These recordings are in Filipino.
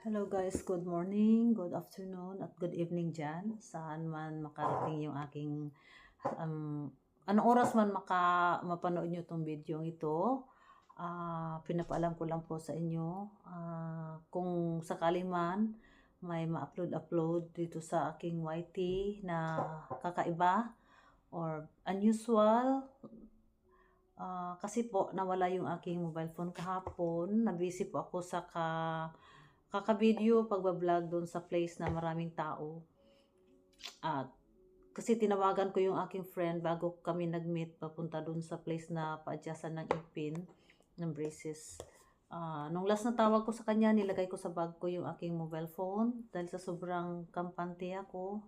Hello guys, good morning, good afternoon, at good evening dyan. Saan man makarating yung aking, um, anong oras man maka, mapanood nyo itong video ito. Ah, pinapaalam ko lang po sa inyo, ah, kung sakali man may ma-upload-upload dito sa aking YT na kakaiba or unusual. Ah, kasi po nawala yung aking mobile phone kahapon. Nabisi po ako sa ka kaka-video, pagbablog doon sa place na maraming tao. At kasi tinawagan ko yung aking friend bago kami nag-meet papunta doon sa place na pa-adjustan ng ipin ng braces. Ah, nung last na tawag ko sa kanya, nilagay ko sa bag ko yung aking mobile phone dahil sa sobrang kampante ako.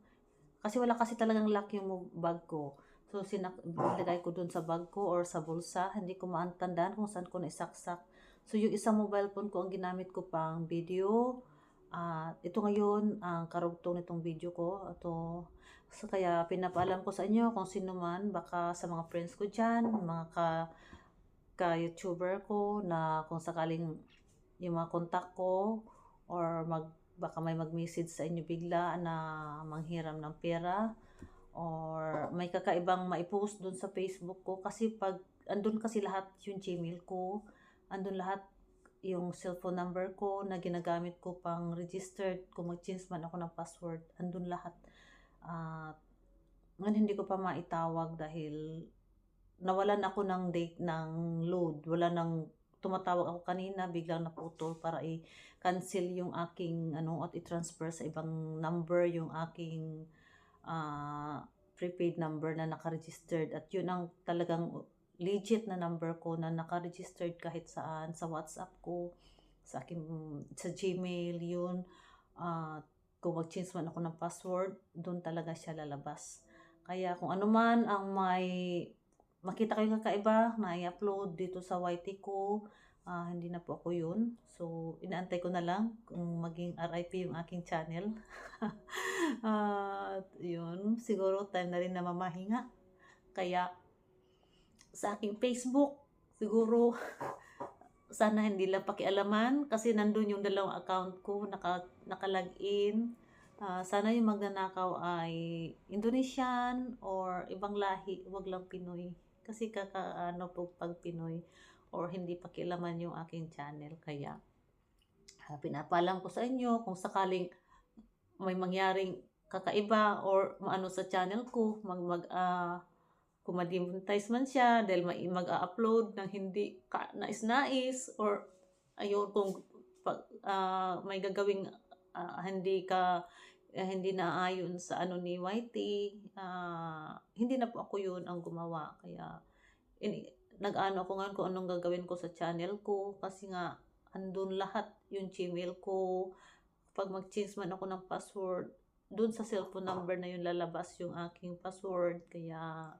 Kasi wala kasi talagang lock yung bag ko. So, sinak nilagay ko doon sa bag ko or sa bulsa. Hindi ko maantandaan kung saan ko naisaksak. So, yung isang mobile phone ko ang ginamit ko pang video. At ito ngayon, ang karugtong nitong video ko. Ito, so, kaya pinapaalam ko sa inyo kung sino man, baka sa mga friends ko dyan, mga ka, ka-YouTuber ko na kung sakaling yung mga kontak ko or mag, baka may mag-message sa inyo bigla na manghiram ng pera or may kakaibang maipost doon sa Facebook ko kasi pag andun kasi lahat yung Gmail ko andun lahat yung cellphone number ko na ginagamit ko pang registered. Kung mag-change man ako ng password andun lahat. At ngayon hindi ko pa maitawag dahil nawalan ako ng date ng load. Wala nang tumatawag ako kanina biglang naputol para i-cancel yung aking ano at i-transfer sa ibang number yung aking ah, prepaid number na naka-registered. At yun ang talagang legit na number ko na naka-registered kahit saan sa WhatsApp ko sa aking sa Gmail yun. At kung mag-change man ako ng password doon talaga siya lalabas. Kaya kung ano man ang may makita yung kakaiba na i-upload dito sa YT ko ah, hindi na po ako yun. So inaantay ko na lang kung maging RIP yung aking channel. At yun siguro time na rin na mamahinga. Kaya sa aking Facebook siguro sana hindi lang pakialaman kasi nandun yung dalawang account ko naka, naka-login Ah, sana yung magnanakaw ay Indonesian or ibang lahi, wag lang Pinoy. Kasi kakaano po pag Pinoy or hindi pakialaman yung aking channel. Kaya ah, pinapalam ko sa inyo kung sakaling may mangyaring kakaiba or maano sa channel ko, mag mag ah, kung ma-demonetize man siya dahil mag-upload ng hindi nais-nais or ayun kung ah, may gagawing ah, hindi ka eh, hindi naayon sa ano ni YT, ah, hindi na po ako yun ang gumawa. Kaya, in, nag-ano ako ngayon kung anong gagawin ko sa channel ko. Kasi nga, andun lahat yung Gmail ko. Pag mag-change man ako ng password, dun sa cellphone number na yung lalabas yung aking password. Kaya,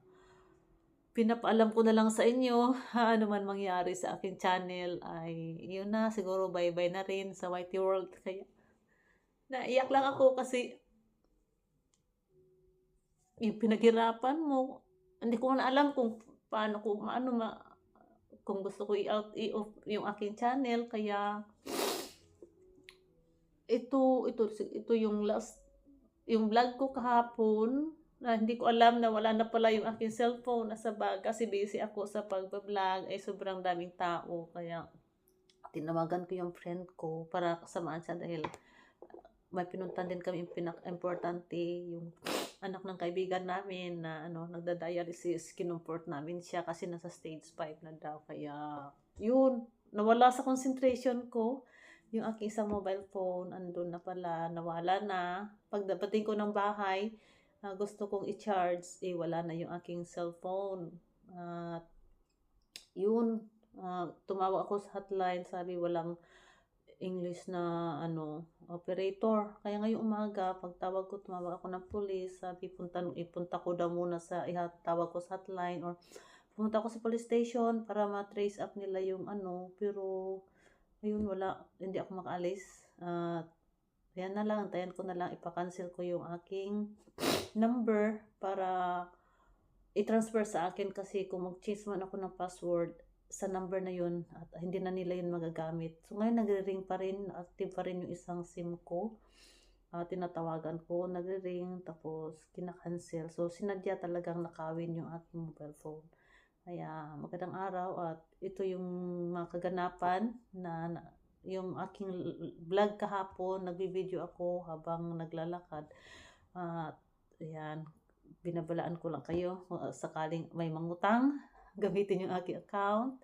pinapaalam ko na lang sa inyo, ano man mangyari sa aking channel ay yun na, siguro bye-bye na rin sa YT World. Kaya, naiyak lang ako kasi yung pinaghirapan mo, hindi ko na alam kung paano ko, maano ma, kung gusto ko i-out i-off yung aking channel, kaya ito, ito, ito yung last, yung vlog ko kahapon, na hindi ko alam na wala na pala yung aking cellphone. Nasa bag kasi busy ako sa pagbablog. Ay sobrang daming tao. Kaya tinawagan ko yung friend ko para kasamaan siya dahil may pinuntan din kami. Yung pinak-importante yung anak ng kaibigan namin na ano nagda-dialysis. Kinumport namin siya kasi nasa stage 5 na daw. Kaya yun. Nawala sa concentration ko. Yung aking isang mobile phone andun na pala. Nawala na. Pagdating ko ng bahay ah, gusto kong i-charge eh wala na yung aking cellphone at yun ah, tumawag ako sa hotline sabi walang English na ano operator. Kaya ngayong umaga, pagtawag ko, tumawag ako ng police. Sabi, punta, ipunta ko daw muna sa, ihatawag ko sa hotline or pumunta ako sa police station para ma-trace up nila yung ano. Pero, ayun, wala. Hindi ako makaalis. At, yan na lang. Antayan ko na lang. Ipa-cancel ko yung aking number para i-transfer sa akin kasi kung mag-change man ako ng password, sa number na yun at hindi na nila yun magagamit. So ngayon nagre-ring pa rin, active pa rin yung isang SIM ko. Ah, tinatawagan ko, nagre-ring, tapos kinakancel. So sinadya talagang nakawin yung aking mobile phone. Kaya magandang araw at ito yung mga kaganapan na, na- yung aking vlog kahapon, nagbibideo ako habang naglalakad. At ayan, binabalaan ko lang kayo sakaling may mangutang, gamitin yung aking account.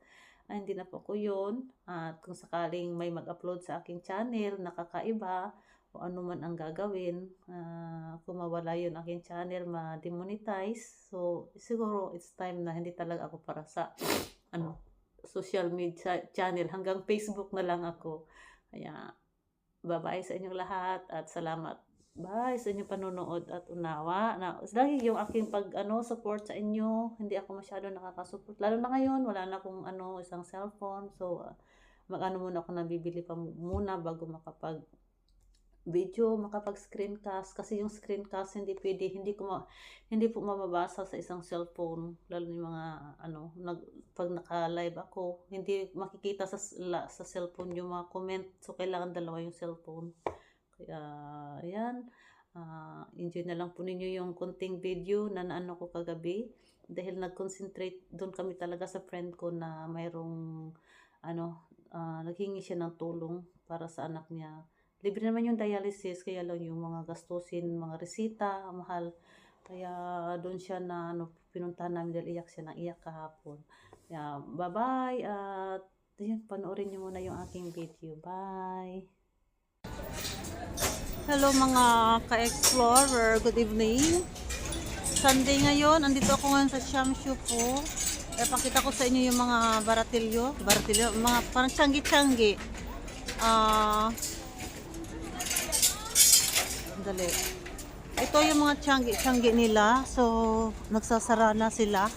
Ah, hindi na po ko yun. At kung sakaling may mag-upload sa aking channel, nakakaiba, o ano man ang gagawin, ah, kung mawala yun aking channel, ma-demonetize. So, siguro it's time na hindi talaga ako para sa ano social media channel. Hanggang Facebook na lang ako. Kaya, bye-bye sa inyong lahat at salamat. Bye sa inyong panonood at unawa. Na, lagi yung aking pag ano support sa inyo. Hindi ako masyado nakaka-support. Lalo na ngayon, wala na akong ano isang cellphone. So, ah, mag-ano muna ako nabibili pa muna bago makapag video, makapag screencast kasi yung screencast hindi pwede, hindi ko ma, hindi po mababasa sa isang cellphone lalo yung mga ano, nag, pag naka-live ako, hindi makikita sa la, sa cellphone yung mga comment, so kailangan dalawa yung cellphone. Kaya, ayan, ah, enjoy na lang po ninyo yung konting video na naano ko kagabi dahil nag-concentrate doon kami talaga sa friend ko na mayroong ano, ah, naghingi siya ng tulong para sa anak niya. Libre naman yung dialysis, kaya lang yung mga gastusin, mga resita, mahal. Kaya doon siya na ano, pinuntahan namin dahil iyak siya ng iyak kahapon. Bye-bye at yun, panoorin niyo muna yung aking video. Bye! Hello mga ka-explorer, good evening. Sunday ngayon, andito ako ngayon sa Shamshu po. Eh, pakita ko sa inyo yung mga baratilyo, baratilyo, mga parang tiyanggi-tiyanggi. Ah, Dali. Ito yung mga tiyanggi-tiyanggi nila. So, nagsasara na sila.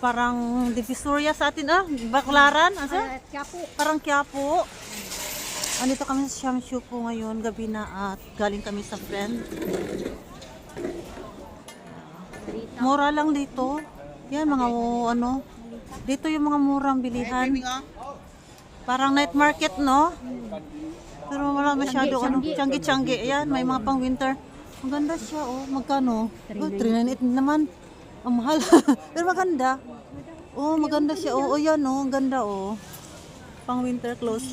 Parang divisoria sa atin ah. Baklaran. Asa? Kaya po, Parang Quiapo. Andito kami sa Shamshu po ngayon. Gabi na at galing kami sa friend. Mura lang dito. Yan mga ano. Dito yung mga murang bilihan. Parang night market, no? Pero wala masyado ano, tiyanggi-tiyanggi. Ayan, may mga pang winter. Maganda siya, oh. Magkano? Oh, 398 naman. Ang mahal. Pero maganda. Oh, maganda siya. Oh, oh yan, oh. Ang ganda, oh. Pang winter clothes.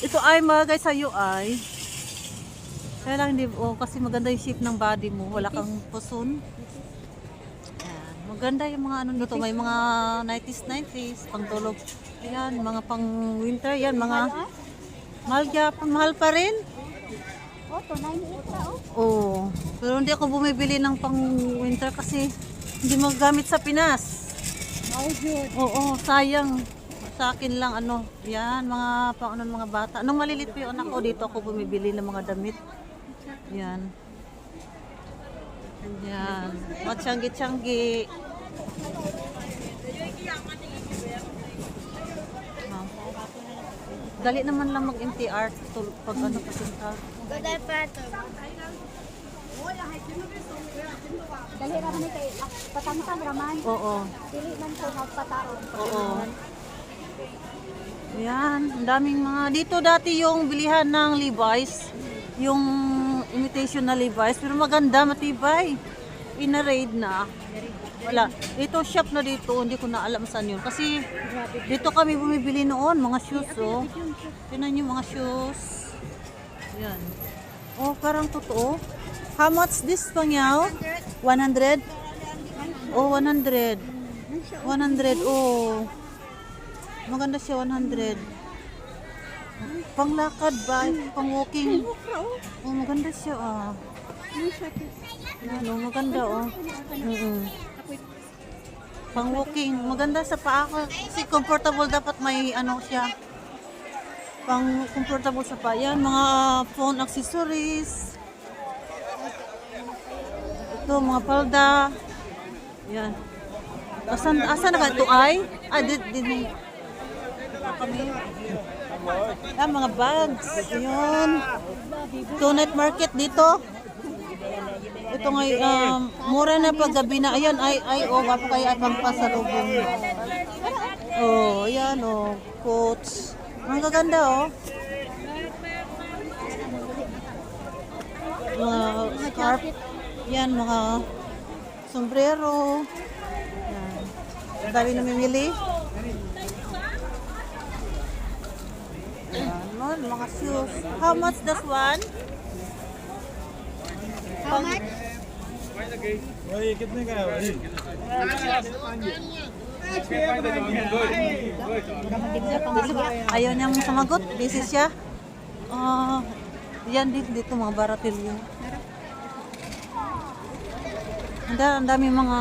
Ito ay mga guys sa UI. Kaya lang hindi, oh, kasi maganda yung shape ng body mo. Wala kang puson. Ayan. Maganda yung mga ano nito. May mga 90s, 90s. Pang tulog. Ayan, mga pang winter. Yan, mga... Mahal, siya, mahal pa rin. oh, to 98 na oh. Oo. Pero hindi ako bumibili ng pang winter kasi hindi magagamit sa Pinas. Oh. Oo, sayang. Sa akin lang ano, yan, mga pang ano, mga bata. Nung malilit pa yung anak ko, dito ako bumibili ng mga damit. Yan. Yan. Mga tiyanggi-tiyanggi. Ah. Dali naman lang mag-MTR pag ano papunta. Good pa to. Dali ra man kay ah, patangtang raman. Oo. Dili man ko magpataon. Oo. Yan, ang daming mga dito dati yung bilihan ng Levi's, yung imitation na Levi's, pero maganda, matibay. Ina-raid na. Wala. Ito shop na dito, hindi ko na alam saan yun. Kasi dito kami bumibili noon, mga shoes, oh. Tinan yung mga shoes. Yan. Oh, parang totoo. How much this pangyaw? 100? Oh, 100. 100, oh. Maganda siya, 100. Panglakad ba? Pang walking. Oh, maganda siya, ah. Ano, maganda, oh. Mm Pang walking. Maganda sa paa ko. Kasi comfortable dapat may ano siya. Pang comfortable sa paa. Yan, mga phone accessories. Ito, mga palda. Yan. Asan, asan na ba ito ay? Ah, di. Kami. Ah, mga bags. Yun. Ito night market dito. Ito nga, um, mura na pag na. Ayan, ay, ay, oh, wapo kaya pang pasalubong. Oh, ayan, oh, coats. Ang gaganda, oh. Mga scarf. Yan, mga sombrero. Yan. Ang dami namimili. Yun, mga shoes. How much does one? How much? Oye, kitne ka hai eh. bhai? Ayaw niyang sumagot. Busy siya. Uh, yan dito, dito mga baratilyo. Ang dami mga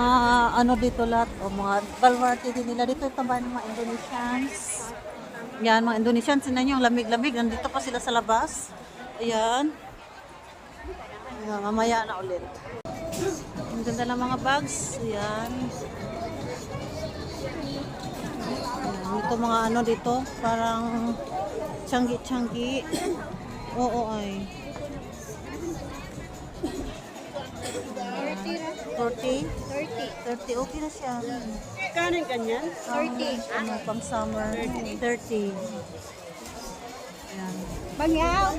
ano dito lahat o mga baluarte din nila dito tama ng mga Indonesians. Yan mga Indonesians sila yung lamig-lamig nandito pa sila sa labas. Ayan. Ayan, mamaya na ulit. Ang ganda ng mga bags. Ayan. Ayan, ito mga ano dito, parang tiyanggi-tiyanggi. Oo ay. 40? 30. 30, okay na siya. Kanin ganyan? 30. Ano, pang summer. 30. Ayan. Bangyaw.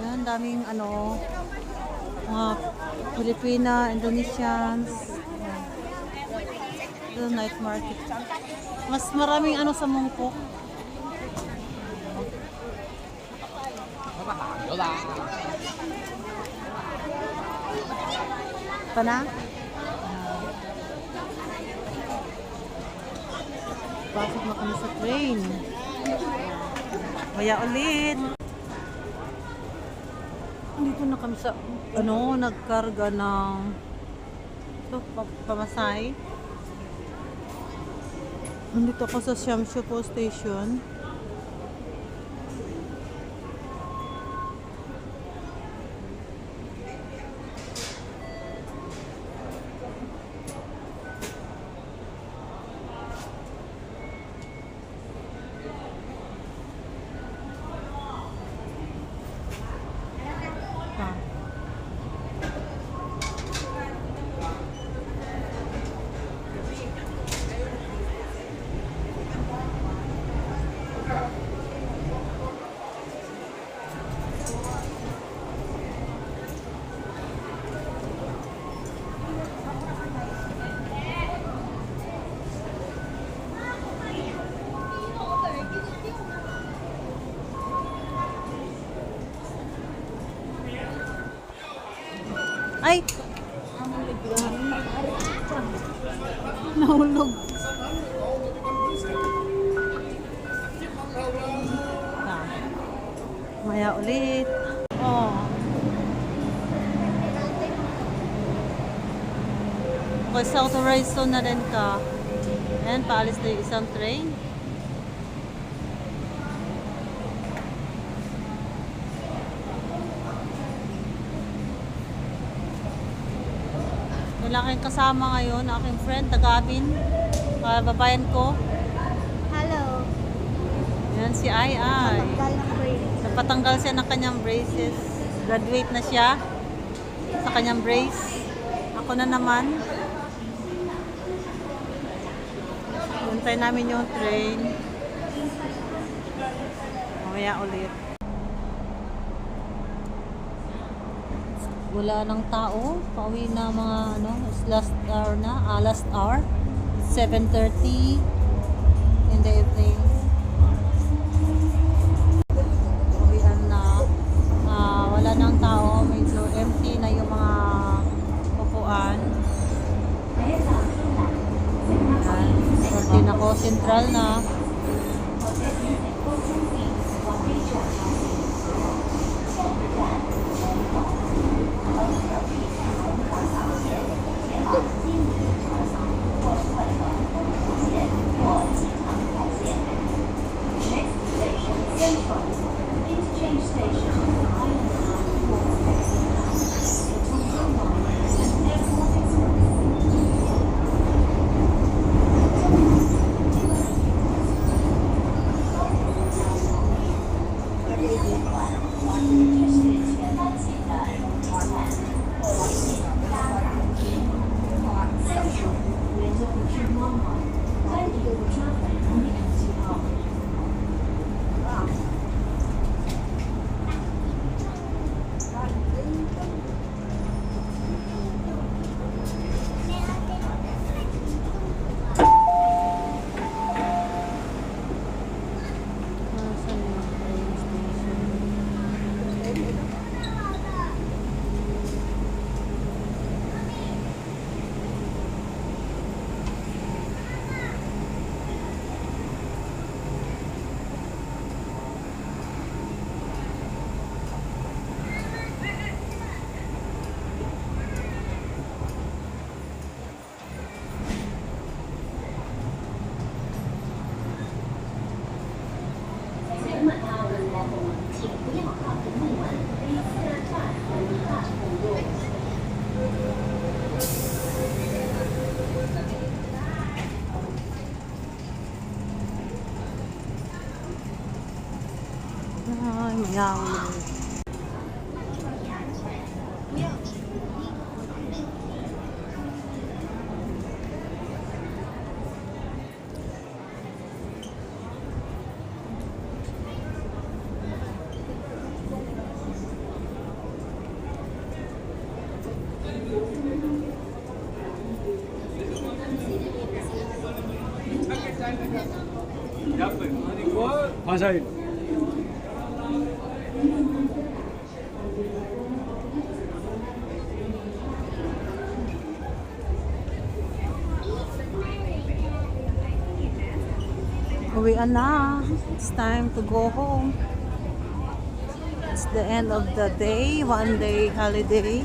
Ayan, daming ano, mga Filipina, Indonesians. Ayan. Ito, night market. Mas maraming ano sa Mongkok. Pa na? Pasok na kami sa train. Kaya ulit. Dito na kami sa, ano, nagkarga ng ito, pa- pamasay. Nandito ako sa Siamsyo Station. Nahulog. Ah. Maya ulit. Oh. Okay, sa authorized na rin ka. Ayan, paalis na yung isang train. Wala kayong kasama ngayon, aking friend, taga-amin, kababayan ko. Hello. Yan si Ai Ai. Napatanggal siya ng kanyang braces. Graduate na siya sa kanyang brace. Ako na naman. Hintay namin yung train. Mamaya ulit. Wala ng tao. Pauwi na mga ano, last hour na. Ah, last hour. 7.30 in the evening. uwian na ah, wala nang tao medyo empty na yung mga upuan Ayan. Sortin ako central na 两分，我换赛。Uwian na. It's time to go home. It's the end of the day, one day holiday.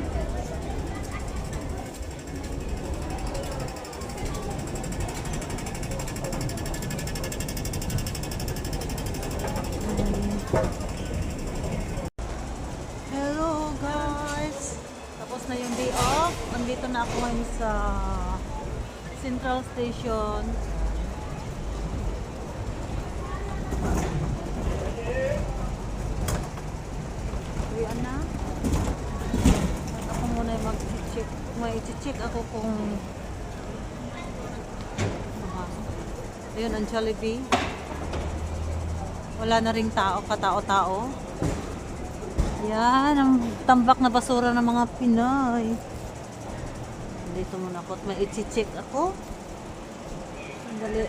Hello guys! Tapos na yung day off. Andito na ako ngayon sa Central Station. Uwian na. At ako muna yung mag-check. May check ako kung Aha. Ayun, ang Jollibee. Wala na ring tao, katao-tao. Yan, ang tambak na basura ng mga Pinoy. Dito muna ako at may i-check ako. Dali.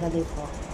Dali po.